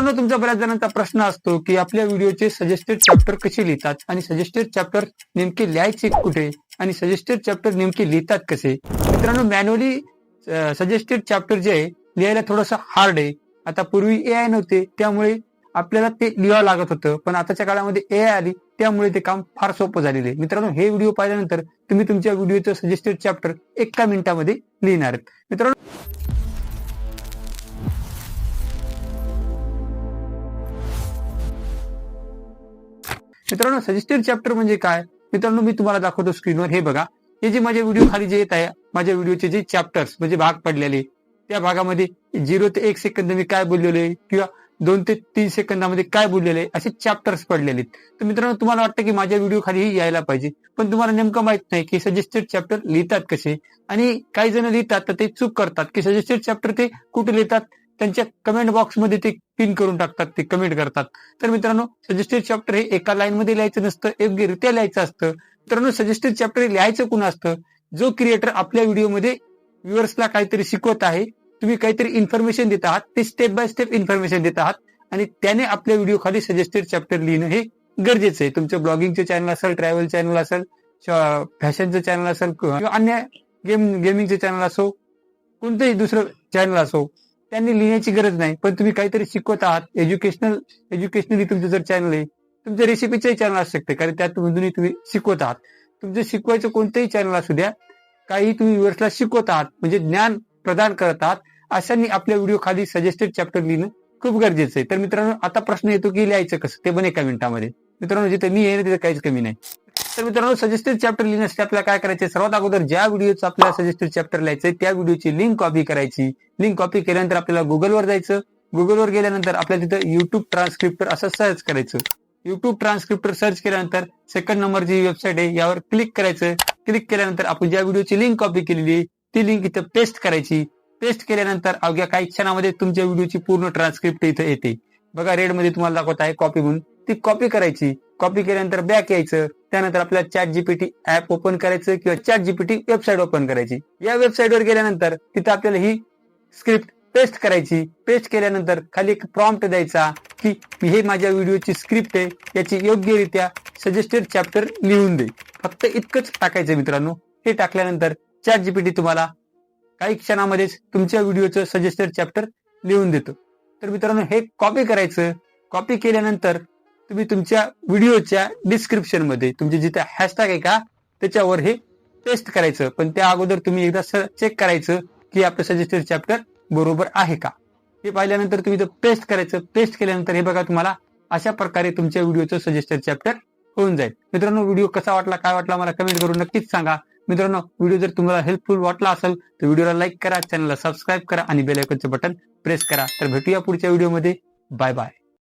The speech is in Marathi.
मित्रांनो तुमचा बऱ्याच जणांचा प्रश्न असतो की आपल्या व्हिडिओचे सजेस्टेड चॅप्टर कसे लिहितात आणि सजेस्टेड चॅप्टर नेमके लिहायचे कुठे आणि सजेस्टेड चॅप्टर नेमके लिहितात कसे? मित्रांनो मॅन्युअली सजेस्टेड चॅप्टर जे आहे लिहायला थोडंसं हार्ड आहे. आता पूर्वी ए आय नव्हते त्यामुळे आपल्याला ते लिहावं लागत होतं. पण आताच्या काळामध्ये ए आय आली त्यामुळे ते काम फार सोपं झालेलं आहे. मित्रांनो हे व्हिडिओ पाहिल्यानंतर तुम्ही तुमच्या व्हिडिओचं सजेस्टेड चॅप्टर एका मिनिटामध्ये लिहिणार आहेत. मित्रांनो मित्रांनो सजेस्टेड चॅप्टर म्हणजे काय? मित्रांनो मी तुम्हाला दाखवतो स्क्रीनवर हे बघा. हे जे माझ्या व्हिडिओ खाली जे येत आहे माझ्या व्हिडिओचे जे चॅप्टर्स म्हणजे भाग पडलेले त्या भागामध्ये झिरो ते एक सेकंद मी काय बोललेले किंवा दोन ते तीन सेकंदामध्ये काय बोललेले असे चॅप्टर्स पडलेले आहेत. तर मित्रांनो तुम्हाला वाटतं की माझ्या व्हिडिओ खाली यायला पाहिजे. पण तुम्हाला नेमकं माहीत नाही की सजेस्टेड चॅप्टर लिहितात कसे. आणि काही जण लिहितात तर ते चूक करतात. की सजेस्टेड चॅप्टर ते कुठे लिहितात? त्यांच्या कमेंट बॉक्समध्ये ते पिन करून टाकतात ते कमेंट करतात. तर मित्रांनो सजेस्टेड चॅप्टर हे एका लाईन मध्ये लिहायचं नसतं योग्यरित्या लिहायचं असतं. मित्रांनो सजेस्टेड चॅप्टर लिहायचं कोण असतं? जो क्रिएटर आपल्या व्हिडिओमध्ये व्ह्युअर्सला काहीतरी शिकवत आहे तुम्ही काहीतरी इन्फॉर्मेशन देत आहात ते स्टेप बाय स्टेप इन्फॉर्मेशन देत आहात आणि त्याने आपल्या व्हिडिओ खाली सजेस्टेड चॅप्टर लिहिणं हे गरजेचं आहे. तुमचं ब्लॉगिंगचं चॅनल असेल ट्रॅव्हल चॅनल असेल फॅशनचं चॅनल असेल किंवा अन्य गेम गेमिंगचं चॅनल असो कोणतंही दुसरं चॅनल असो त्यांनी लिहिण्याची गरज नाही. पण तुम्ही काहीतरी शिकवत आहात. एज्युकेशनल एज्युकेशनली तुमचं जर चॅनल आहे तुमच्या रेसिपीचंही चॅनल असू शकते. कारण त्यातूनही तुम्ही शिकवत आहात. तुमचं शिकवायचं कोणतंही चॅनल असू द्या काही तुम्ही व्ह्युअर्सला शिकवत आहात म्हणजे ज्ञान प्रदान करत आहात अशांनी आपल्या व्हिडिओ खाली सजेस्टेड चॅप्टर लिहिणं खूप गरजेचं आहे. तर मित्रांनो आता प्रश्न येतो की लिहायचं कसं? ते पण एका मिनिटामध्ये. मित्रांनो जिथे मी आहे तिथे काहीच कमी नाही. तर मित्रांनो सजेस्टेड चॅप्टर लिहिण्यासाठी आपल्याला काय करायचं सर्वात अगोदर ज्या व्हिडिओचं आपल्याला सजेस्टेड चॅप्टर लिहायचंय त्या व्हिडिओची लिंक कॉपी करायची. लिंक कॉपी केल्यानंतर आपल्याला गुगलवर जायचं. गुगलवर गेल्यानंतर आपल्याला तिथं युट्यूब ट्रान्सक्रिप्टर असं सर्च करायचं. युट्यूब ट्रान्सक्रिप्टर सर्च केल्यानंतर सेकंड नंबरची वेबसाईट आहे यावर क्लिक करायचं. क्लिक केल्यानंतर आपण ज्या व्हिडिओची लिंक कॉपी केलेली ती लिंक इथं पेस्ट करायची. पेस्ट केल्यानंतर अवघ्या काही क्षणामध्ये तुमच्या व्हिडिओची पूर्ण ट्रान्सक्रिप्ट इथं येते. बघा रेडमध्ये तुम्हाला दाखवत आहे कॉपी म्हणून. ती कॉपी करायची. कॉपी केल्यानंतर बॅक यायचं. त्यानंतर आपल्याला चॅट जीपीटी ऍप ओपन करायचं किंवा चॅट जीपीटी वेबसाईट ओपन करायची. या वेबसाईटवर गेल्यानंतर तिथं आपल्याला ही स्क्रिप्ट पेस्ट करायची. पेस्ट केल्यानंतर खाली एक प्रॉम्प्ट द्यायचा की हे माझ्या व्हिडिओची स्क्रिप्ट आहे. याची योग्यरित्या सजेस्टेड चॅप्टर लिहून दे. फक्त इतकंच टाकायचं मित्रांनो. हे टाकल्यानंतर चॅट जीपीटी तुम्हाला काही क्षणामध्येच तुमच्या व्हिडिओचं सजेस्टेड चॅप्टर लिहून देतो. तर मित्रांनो हे कॉपी करायचं. कॉपी केल्यानंतर तुम्ही तुमच्या व्हिडिओच्या डिस्क्रिप्शनमध्ये तुमचे जिथे हॅशटॅग आहे का त्याच्यावर हे पेस्ट करायचं. पण त्या अगोदर तुम्ही एकदा चेक करायचं की आपलं सजेस्टेड चॅप्टर बरोबर आहे का. हे पाहिल्यानंतर तुम्ही पेस्ट करायचं. पेस्ट केल्यानंतर हे बघा तुम्हाला अशा प्रकारे तुमच्या व्हिडिओचं सजेस्टेड चॅप्टर होऊन जाईल. मित्रांनो व्हिडिओ कसा वाटला काय वाटला मला कमेंट करून नक्कीच सांगा. मित्रांनो व्हिडिओ जर तुम्हाला हेल्पफुल वाटला असेल तर व्हिडिओला लाईक करा चॅनलला सबस्क्राईब करा आणि बेल बटन प्रेस करा. तर भेटूया पुढच्या व्हिडिओमध्ये. Bye bye